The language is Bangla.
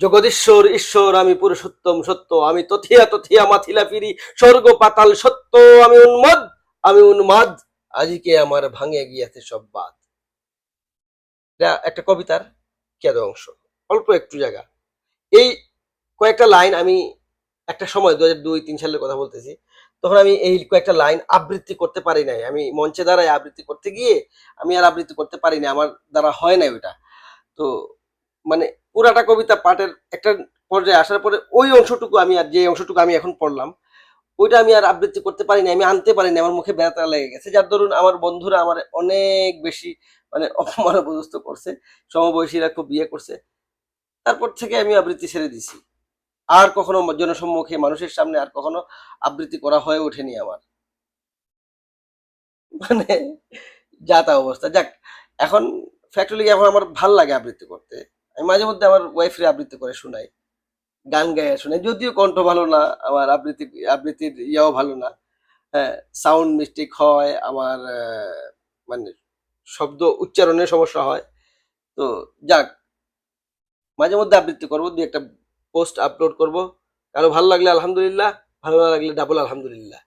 জগদীশ্বর, ঈশ্বর, আমি পুরুষোত্তম সত্য, আমি তথিয়া তথিয়া মাথিলা ফিরি, স্বর্গ পাতাল সত্য, আমি উন্মাদ আমি উন্মাদ, আজকে আমার ভাঙে গিয়েছে সব বাদ। একটা কবিতার কেদ অংশ, অল্প একটু জায়গা। এই কয়েকটা লাইন আমি একটা সময় দু হাজার দুই, তিন সালের কথা বলতেছি, তখন আমি এই কয়েকটা লাইন আবৃত্তি করতে পারি নাই। আমি মঞ্চে দ্বারাই আবৃত্তি করতে গিয়ে, আমি আর আবৃত্তি করতে পারি না আমার দ্বারা হয় নাই ওইটা। তো মানে পুরাটা কবিতা পাঠের একটা পর্যায়ে আসার পরে ওই অংশটুকু আমি আর যে অংশটুকু আমি এখন পড়লাম, ওইটা আমি আর আবৃত্তি করতে পারিনি, আমি আনতে পারিনি, আমার মুখে ব্যথা লেগে গেছে। যার ধরুন আমার বন্ধুরা আমার অনেক বেশি মানে অপমানবস্ত করছে, সমবয়সীরা খুব বিয়ে করছে। তারপর থেকে আমি আবৃত্তি ছেড়ে দিছি। আর কখনো জনসম্মুখে মানুষের সামনে আর কখনো আবৃত্তি করা হয়ে ওঠেনি আমার। মানে যা তা অবস্থা। যাক, এখন ফ্যাক্টরি এখন আমার ভালো লাগে আবৃত্তি করতে। আমি মাঝে মধ্যে আমার ওয়াইফের আবৃত্তি করে শোনাই, গান গায়ে শোনাই, যদিও কণ্ঠ ভালো না, আমার আবৃত্তি, আবৃত্তির ইয়াও ভালো না। হ্যাঁ সাউন্ড মিস্টেক হয়, আমার মানে শব্দ উচ্চারণের সমস্যা হয়। তো যাক, মাঝে মধ্যে আবৃত্তি করব, দুই একটা পোস্ট আপলোড করব। কারও ভালো লাগলে আলহামদুলিল্লাহ, ভালো না লাগলে ডাবল আলহামদুলিল্লাহ।